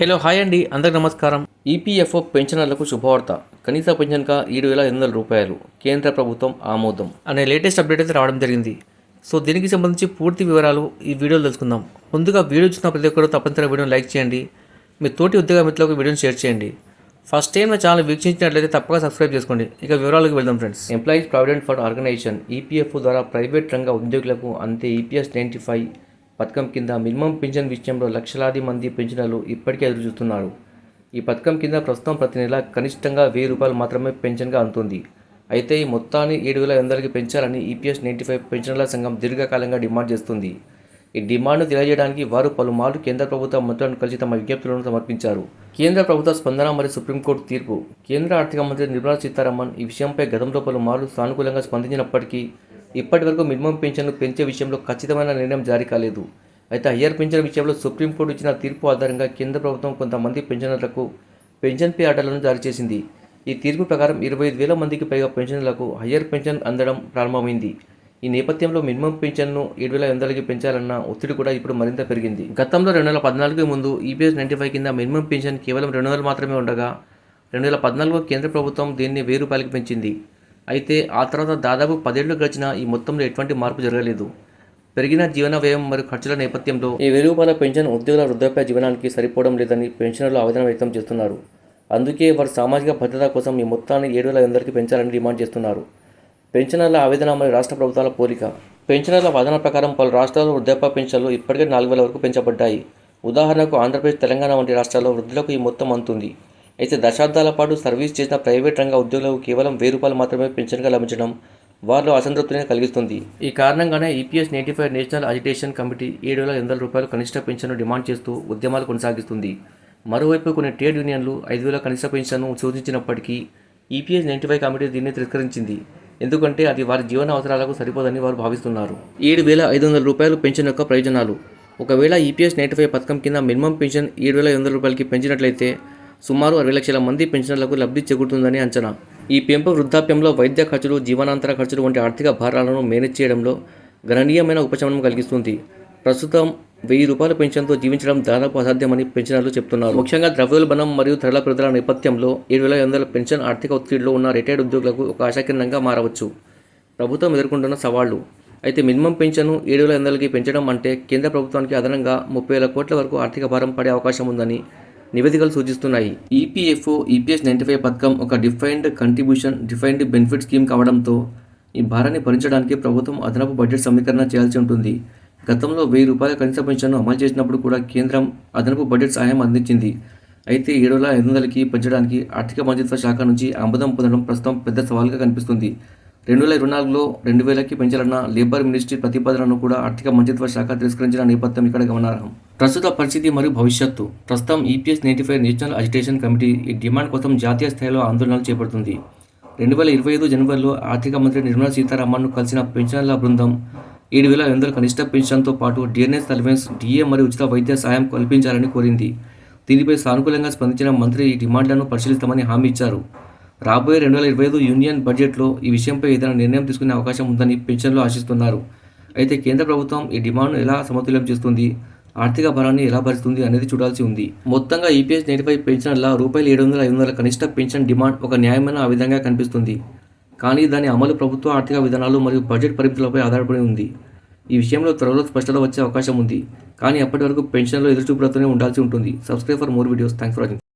Hello hi అండి. అందరికి నమస్కారం. ఈపీఎఫ్ఓ పెన్షనర్లకు శుభవార్త. కనీస పెన్షన్గా ఏడు వేల ఎనిమిది వందల రూపాయలు. కేంద్ర ప్రభుత్వం ఆమోదం. అనే లేటెస్ట్ అప్డేట్ అయితే రావడం జరిగింది. సో దీనికి సంబంధించి పూర్తి వివరాలు ఈ వీడియోలో తెలుసుకుందాం. ముందుగా వీడియో చూసిన ప్రతి ఒక్కరు తప్పనిసరిగా వీడియోని లైక్ చేయండి. మీ తోటి ఉద్యోగ మిత్రులకు వీడియోని షేర్ చేయండి. ఫస్ట్ టైం నా ఛానల్ వీక్షించినట్లయితే తప్పక సబ్స్క్రైబ్ చేసుకోండి. ఇక వివరాలకు వెళ్దాం friends. Employees provident fund organisation EPFO ద్వారా ప్రైవేట్ రంగ ఉద్యోగులకు అంతే ఈపీఎస్ నైంటీ ఫైవ్ పథకం కింద మినిమం పింఛన్ విషయంలో లక్షలాది మంది పెన్షనర్లు ఇప్పటికే ఎదురు చూస్తున్నారు ఈ పథకం కింద ప్రస్తుతం ప్రతి నెల కనిష్టంగా వెయ్యి రూపాయలు మాత్రమే పెన్షన్గా అందుతుంది. అయితే ఈ మొత్తాన్ని ఏడు వేల ఎనిమిదికి పెంచాలని ఈపీఎస్ నైంటీ ఫైవ్ పెన్షనర్ల సంఘం దీర్ఘకాలంగా డిమాండ్ చేస్తుంది. ఈ డిమాండ్ను తెలియజేయడానికి వారు పలుమార్లు కేంద్ర ప్రభుత్వ మంత్రులను కలిసి తమ విజ్ఞప్తులను సమర్పించారు. కేంద్ర ప్రభుత్వ స్పందన మరియు సుప్రీంకోర్టు తీర్పు. కేంద్ర ఆర్థిక మంత్రి నిర్మలా సీతారామన్ ఈ విషయంపై గతంలో పలుమార్లు సానుకూలంగా స్పందించినప్పటికీ ఇప్పటి వరకు మినిమం పెన్షన్ను పెంచే విషయంలో ఖచ్చితమైన నిర్ణయం జారీ కాలేదు. అయితే హయ్యర్ పెన్షన్ విషయంలో సుప్రీంకోర్టు ఇచ్చిన తీర్పు ఆధారంగా కేంద్ర ప్రభుత్వం కొంతమంది పెన్షనర్లకు పెన్షన్ పే ఆర్డర్లను జారీ చేసింది. ఈ తీర్పు ప్రకారం ఇరవై ఐదు వేల మందికి పైగా పెన్షన్లకు హయ్యర్ పెన్షన్ అందడం ప్రారంభమైంది. ఈ నేపథ్యంలో మినిమం పెన్షన్ను ఏడు వేల ఎనిమిదికి పెంచాలన్న ఒత్తిడి కూడా ఇప్పుడు మరింత పెరిగింది. గతంలో రెండు వేల పద్నాలుగు ముందు ఈపీఎస్ నైంటీ ఫైవ్ కింద మినిమం పెన్షన్ కేవలం రెండు వేలు మాత్రమే ఉండగా రెండు వేల పద్నాలుగులో కేంద్ర ప్రభుత్వం దీన్ని వెయ్యి రూపాయలకు పెంచింది. అయితే ఆ తర్వాత దాదాపు పదేళ్ళు గడిచిన ఈ మొత్తంలో ఎటువంటి మార్పు జరగలేదు. పెరిగిన జీవన వ్యయం మరియు ఖర్చుల నేపథ్యంలో ఈ వెయ్యి రూపాయల పెన్షన్ ఉద్యోగుల వృద్ధాప్య జీవనానికి సరిపోవడం లేదని పెన్షనర్లు ఆవేదన వ్యక్తం చేస్తున్నారు. అందుకే వారు సామాజిక భద్రత కోసం ఈ మొత్తాన్ని ఏడు వేల అందరికీ పెంచాలని డిమాండ్ చేస్తున్నారు. పెన్షనర్ల ఆవేదన మరియు రాష్ట్ర ప్రభుత్వాల పోలిక. పెన్షనర్ల వాదన ప్రకారం పలు రాష్ట్రాల్లో వృద్ధాప్య పెన్షన్లు ఇప్పటికే నాలుగు వేల వరకు పెంచబడ్డాయి. ఉదాహరణకు ఆంధ్రప్రదేశ్ తెలంగాణ వంటి రాష్ట్రాల్లో వృద్ధులకు ఈ మొత్తం అందుతుంది. అయితే దశాబ్దాల పాటు సర్వీస్ చేసిన ప్రైవేట్ రంగ ఉద్యోగులకు కేవలం వెయ్యి రూపాయలు మాత్రమే పెన్షన్గా లభించడం వారిలో అసంతృప్తిని కలిగిస్తుంది. ఈ కారణంగానే EPS ninety five national agitation committee ఏడు వేల ఎనిమిది రూపాయలు కనిష్ట పెన్షన్ను డిమాండ్ చేస్తూ ఉద్యమాలు కొనసాగిస్తుంది. మరోవైపు కొన్ని ట్రేడ్ యూనియన్లు ఐదు వేల కనిష్ట పెన్షన్ను సూచించినప్పటికీ ఈపీఎస్ నైంటీ ఫైవ్ కమిటీ దీన్ని తిరస్కరించింది. ఎందుకంటే అది వారి జీవన అవసరాలకు సరిపోదని వారు భావిస్తున్నారు. ఏడు వేల ఐదు వందల రూపాయలు పెన్షన్ యొక్క ప్రయోజనాలు. ఒకవేళ ఈపీఎస్ నైంటీ ఫైవ్ పథకం కింద మినిమం పెన్షన్ ఏడు వేల ఎనిమిది వందల రూపాయలకి పెంచినట్లయితే సుమారు అరవై లక్షల మంది పెన్షనర్లకు లబ్ధి చేకూరుతుందని అంచనా. ఈ పెంపు వృద్ధాప్యంలో వైద్య ఖర్చులు జీవనాంతర ఖర్చులు వంటి ఆర్థిక భారాలను మేనేజ్ చేయడంలో గణనీయమైన ఉపశమనం కలిగిస్తుంది. ప్రస్తుతం వెయ్యి రూపాయల పెన్షన్తో జీవించడం దాదాపు అసాధ్యమని పెన్షనర్లు చెప్తున్నారు. ముఖ్యంగా ద్రవ్యోల్బణం మరియు ధరల పెరుగుదల నేపథ్యంలో ఏడు వేల వందల పెన్షన్ ఆర్థిక ఒత్తిడిలో ఉన్న రిటైర్డ్ ఉద్యోగులకు ఒక ఆశాకిరణంగా మారవచ్చు. ప్రభుత్వం ఎదుర్కొంటున్న సవాళ్ళు. అయితే మినిమం పెన్షన్ ఏడు వేల ఎనిమిదికి పెంచడం అంటే కేంద్ర ప్రభుత్వానికి అదనంగా ముప్పై వేల కోట్ల వరకు ఆర్థిక భారం పడే అవకాశం ఉందని నివేదికలు సూచిస్తున్నాయి. ఈపీఎఫ్ఓ ఈపీఎస్ నైంటీ ఫైవ్ పథకం ఒక defined contribution defined benefit scheme కావడంతో ఈ భారాన్ని భరించడానికి ప్రభుత్వం అదనపు బడ్జెట్ సమీకరణ చేయాల్సి ఉంటుంది. గతంలో వెయ్యి రూపాయల కనీస పెన్షన్ను అమలు చేసినప్పుడు కూడా కేంద్రం అదనపు బడ్జెట్ సహాయం అందించింది. అయితే ఏడు వేల ఐదు వందలకి పెంచడానికి ఆర్థిక మంత్రిత్వ శాఖ నుంచి ఆమోదం పొందడం ప్రస్తుతం పెద్ద సవాల్గా కనిపిస్తుంది. రెండు వేల ఇరవై నాలుగులో రెండు వేలకి పెంచాలన్న లేబర్ మినిస్ట్రీ ప్రతిపాదనను కూడా ఆర్థిక మంత్రిత్వ శాఖ తిరస్కరించిన నేపథ్యం ఇక్కడ గమనార్హం. ప్రస్తుత పరిస్థితి మరియు భవిష్యత్తు. ప్రస్తుతం EPS ninety five national agitation committee ఈ డిమాండ్ కోసం జాతీయ స్థాయిలో ఆందోళనలు చేపడుతుంది. రెండు వేల ఇరవై ఐదు జనవరిలో ఆర్థిక మంత్రి నిర్మలా సీతారామన్ను కలిసిన పెన్షన్ల బృందం ఏడు వేల ఎనిమిది కనిష్ట పెన్షన్తో పాటు డిఎన్ఎస్ అలవెన్స్ డిఏ మరియు ఉచిత వైద్య సాయం కల్పించాలని కోరింది. దీనిపై సానుకూలంగా స్పందించిన మంత్రి ఈ డిమాండ్లను పరిశీలిస్తామని హామీ ఇచ్చారు. రాబోయే రెండు వేల ఇరవై ఐదు యూనియన్ బడ్జెట్లో ఈ విషయంపై ఏదైనా నిర్ణయం తీసుకునే అవకాశం ఉందని పెన్షన్లు ఆశిస్తున్నారు. అయితే కేంద్ర ప్రభుత్వం ఈ డిమాండ్ను ఎలా సమతుల్యం చేస్తుంది? ఆర్థిక భారాన్ని ఎలా భరిస్తుంది అనేది చూడాల్సి ఉంది. మొత్తంగా ఈపీఎస్ నేటిపై ఫైవ్ పెన్షన్ల రూపాయలు ఏడు వందల ఐదు వందల కనిష్ట పెన్షన్ డిమాండ్ ఒక న్యాయమైన ఆ విధంగా కనిపిస్తుంది. కానీ దాని అమలు ప్రభుత్వ ఆర్థిక విధానాలు మరియు బడ్జెట్ పరిమితులపై ఆధారపడి ఉంది. ఈ విషయంలో త్వరలో స్పష్టత వచ్చే అవకాశం ఉంది. కానీ అప్పటి వరకు పెన్షన్లో ఎదురుచూపులతోనే ఉండాల్సి ఉంటుంది. Subscribe for more videos. Thanks for watching.